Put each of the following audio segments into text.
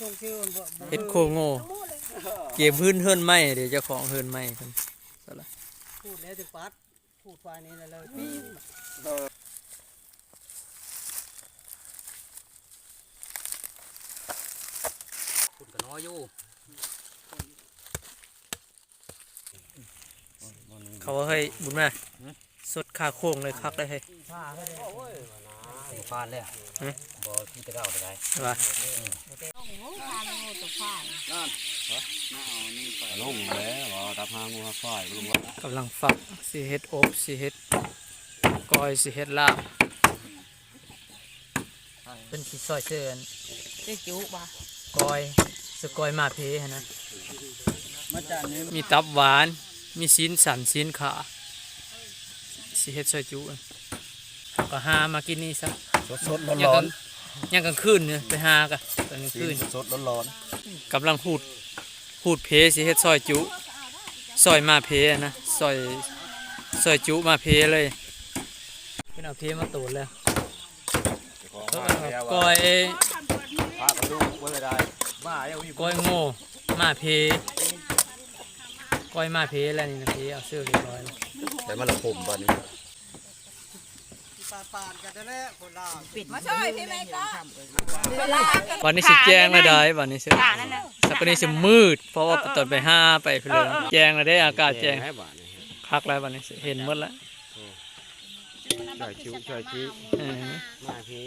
ส่งชื่อมันบ่บ่เฮ็ดโคโง่เก็บพื้นเฮือนไม้เดี๋ยวเจ้าของเฮือนไม้เพิ่นพูดแล้วจะปัดพูดฝ่ายนี้แล้วเลยปีนคุณก็น้อยอยู่เขาว่าเฮ้ยบุญมา สดขาโค้งเลยคักเลยเฮ้ยผ้าให้ได้บ่ฟานเลยอะฮะบ่ที่จะเก้าไปได้ว่าลงแล้วบ่ตับหางูฝ้ายลงว่ากำลังฝักสิเฮ็ดอบสิเฮ็ดก้อยสิเฮ็ดลาบเป็นสิซอยเชิญได้จุบ่ก้อยสก้อยมาเพหั่นนะมาจากนี้มีตับหวาน มีชิ้นสันชิ้นขา สิเฮ็ดซอยจุเอาก็หามากินนี่ซะสดๆยังร้กอลานงยังกลางคืนเนี่ยไปหากะตอนกลางๆคืนสดๆร้อนกำลังพูดพูดเพสิเฮ็ดซอยจุซอยมาเพอะนะซอยซอยจุมาเพเลยเป็นเอาเพมาตูดแล้วๆก็ก้อยพากระดูกบ่ได้บ้าเอาอีกก้อยโง่มาเพ ก้อยมาเพแล้วนี่นะเพเอาเสื้อเรียบร้อยแล้วแต่มันละผมบัดนี้ปาดปาดกันได้แล้วคนลาวปิดมาช่วยพี่แม่ก็เวลาวันนี้สิแจ้งแล้วได้วันนี้สิขานั่นน่ะสักวันนี้สิมืด เพราะว่าตอนไปห้าไปเพลินแจ้งแล้วได้อากาศแจ้งให้บาดนี้คักแล้ววันนี้สิเห็นหมดแล้วช่วยคิ้วช่วยคิ้วเออมาพี่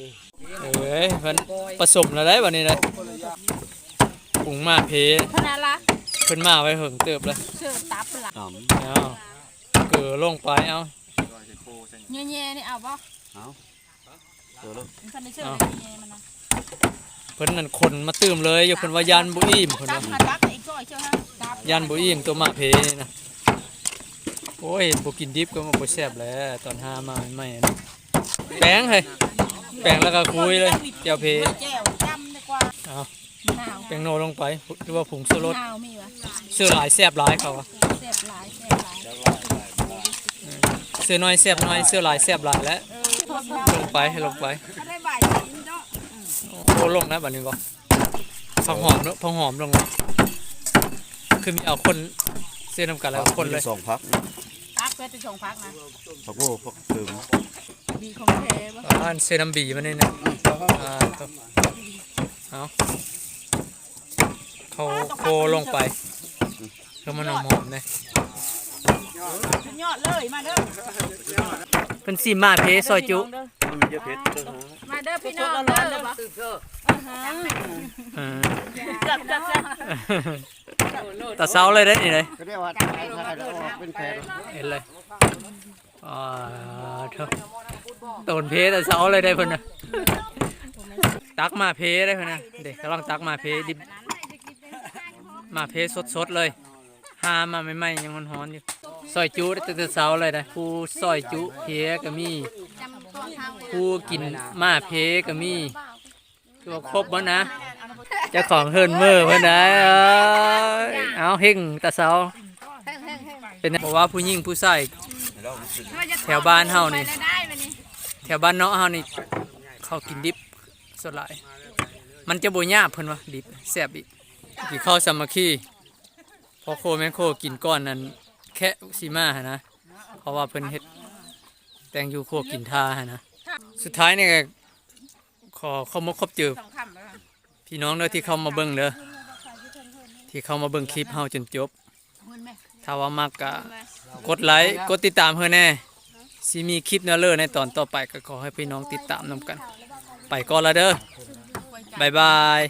เอ้ยมันผสมแล้วได้วันนี้เลยปรุงมาเพพนาละ เพิ่นมาไว้เหิงเติบแล้วเชื่อตับละหอมเอาเกลือลงไปเอาเงี้ยๆนี่เอาบ่ตัวลูกมันคันได้เชื่อเงี้ยมันนะเพิ่นนั่นคนมาตื่มเลยอยู่เพิ่นว่ายันบุอิ่มเพิ่นตับว่ามาตับอีกก้อยเชื่อฮะตับยันบุอิ่มตัวมาเพนี่นะโอ้ยบ่กินดิบก็มาบ่แซ่บแหล้ว ตอนหามาใหม่ๆนะแป้งเฮ้ยแป้งแล้วก็คุยเลยเจียวเพแจ่วจำดีกว่าเอา มะนาวแป้งโนลงไปหรือว่าผงชูรสมะนาวมีวะเสื้อหลายแซ่บหลายเขาอะแซ่บหลายแซ่บหลายเสื้อน้อยแซ่บน้อยเสื้อหลายแซ่บหลายแล้วเออทอดมะลงไปให้ลงไปเขาได้บ่ายกินเนาะโอ้ลงนะบัดนี้ก็ผักหอมเนอะผักหอมลงนะคือมีเอาคนเสื้อน้ำกันแล้วคนเลยสองพักพักเพื่อจะส่งพักนะพักโอ้พักถึงดีของเทปะอ่าเสื้อน้ำบีมันนี่นะอ่าครับเอา เขาโคลงไปแล้วมันหอมๆเลยสุดยอดเลยมาเด้อเป็นสีมาเพซอยจุมันเยอะเพชรเด้อฮะมาเด้อพี่น้องเด้อเลยปะอ่าเกือบเกือบเกือบตาเซาเลยได้อนี่เลยก็ได้ว่าเป็นแพรเห็นเลยอ่าเถอะโดนเพตาเซาเลยได้เพิ่นนะตักมาเพได้เพิ่นนะเด็กกำลังตักมาเพดิบ มาเพสสดๆเลยหามาใหม่ๆยังร้อนๆอยู่ซอยจุได้ตั้งแต่เช้าเลยนะผู้ซอยจุเพก็มีผู้กินมาเพก็มีคือว่าครบบ่นะเจ้าของเฮิรนมือเพิ่นนะเอ้เอาเฮงตาเช้าเป็นเพราะว่าผู้หญิงผู้ชายแถวบ้านเฮานี่แถวบ้านเนาะเฮานี่เขากินดิบสดหลายมันจะบ่ยาเพิ่นว่าดิบแซ่บอีก กินข้าวสามัคคีพอโคแม่โคกินก้อนนั้นแค่สีมาหนนะเพราะว่าเพิ่นเฮ็ดแตงยูโคกินทาหนนะสุดท้ายเนี่ก็ขอเข้มาครบเจอสอพี่น้องเด้อที่เข้ามาเบิ่งเด้อที่เข้ามาเบิ่งคลิปเฮาจนจบถ้าว่ามักก็กดไลค์กดติดตามเพื่อแน่สิมีคลิปนื้อเลือในตอนต่อไปก็ขอให้พี่น้องติดตามนำกัน ไปก่อนละเด้อบายบาย